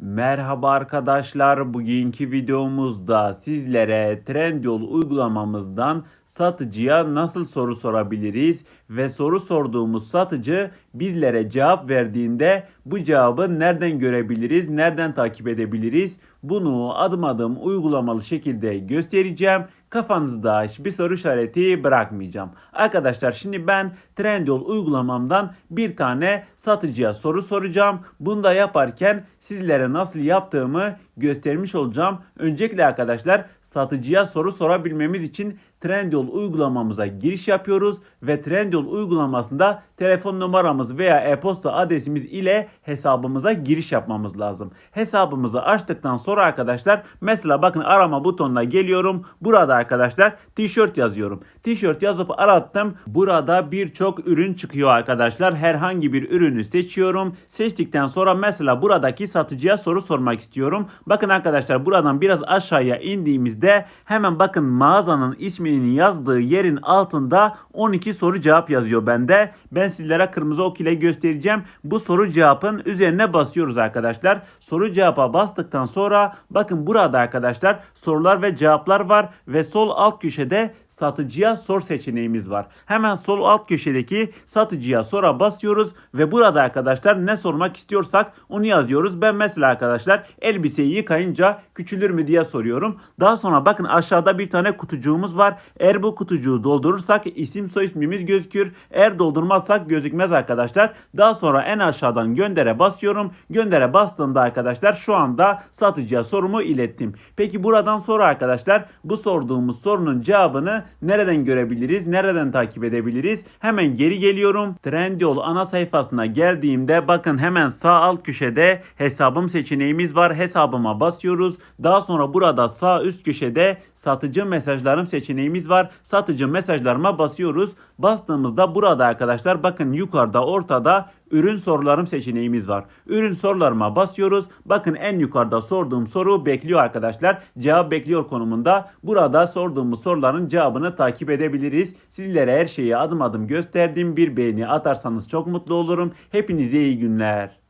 Merhaba arkadaşlar. Bugünkü videomuzda sizlere Trendyol uygulamamızdan satıcıya nasıl soru sorabiliriz ve soru sorduğumuz satıcı bizlere cevap verdiğinde bu cevabı nereden görebiliriz, nereden takip edebiliriz? Bunu adım adım uygulamalı şekilde göstereceğim. Kafanızda hiçbir soru işareti bırakmayacağım. Arkadaşlar şimdi ben Trendyol uygulamamdan bir tane satıcıya soru soracağım. Bunu da yaparken sizlere nasıl yaptığımı göstermiş olacağım. Öncelikle arkadaşlar satıcıya soru sorabilmemiz için Trendyol uygulamamıza giriş yapıyoruz ve Trendyol uygulamasında telefon numaramız veya e-posta adresimiz ile hesabımıza giriş yapmamız lazım. Hesabımızı açtıktan sonra arkadaşlar mesela bakın arama butonuna geliyorum. Burada arkadaşlar tişört yazıyorum. Tişört yazıp arattım. Burada birçok ürün çıkıyor arkadaşlar. Herhangi bir ürünü seçiyorum. Seçtikten sonra mesela buradaki satıcıya soru sormak istiyorum. Bakın arkadaşlar buradan biraz aşağıya indiğimizde hemen bakın mağazanın isminin yazdığı yerin altında 12 soru cevap yazıyor bende. Ben sizlere kırmızı ok ile göstereceğim. Bu soru cevapın üzerine basıyoruz arkadaşlar. Soru cevapa bastıktan sonra bakın burada arkadaşlar sorular ve cevaplar var ve sol alt köşede satıcıya sor seçeneğimiz var. Hemen sol alt köşedeki satıcıya sora basıyoruz ve burada arkadaşlar ne sormak istiyorsak onu yazıyoruz. Ben mesela arkadaşlar elbiseyi yıkayınca küçülür mü diye soruyorum. Daha sonra bakın aşağıda bir tane kutucuğumuz var. Eğer bu kutucuğu doldurursak isim soy ismimiz gözükür. Eğer doldurmazsak gözükmez arkadaşlar. Daha sonra en aşağıdan göndere basıyorum. Göndere bastığımda arkadaşlar şu anda satıcıya sorumu ilettim. Peki buradan sonra arkadaşlar bu sorduğumuz sorunun cevabını nereden görebiliriz? Nereden takip edebiliriz? Hemen geri geliyorum. Trendyol ana sayfasına geldiğimde bakın hemen sağ alt köşede hesabım seçeneğimiz var. Hesabıma basıyoruz. Daha sonra burada sağ üst köşede satıcı mesajlarım seçeneğimiz var. Satıcı mesajlarıma basıyoruz. Bastığımızda burada arkadaşlar bakın yukarıda ortada ürün sorularım seçeneğimiz var. Ürün sorularıma basıyoruz. Bakın en yukarıda sorduğum soru bekliyor arkadaşlar. Cevap bekliyor konumunda. Burada sorduğumuz soruların cevabını takip edebiliriz. Sizlere her şeyi adım adım gösterdim. Bir beğeni atarsanız çok mutlu olurum. Hepinize iyi günler.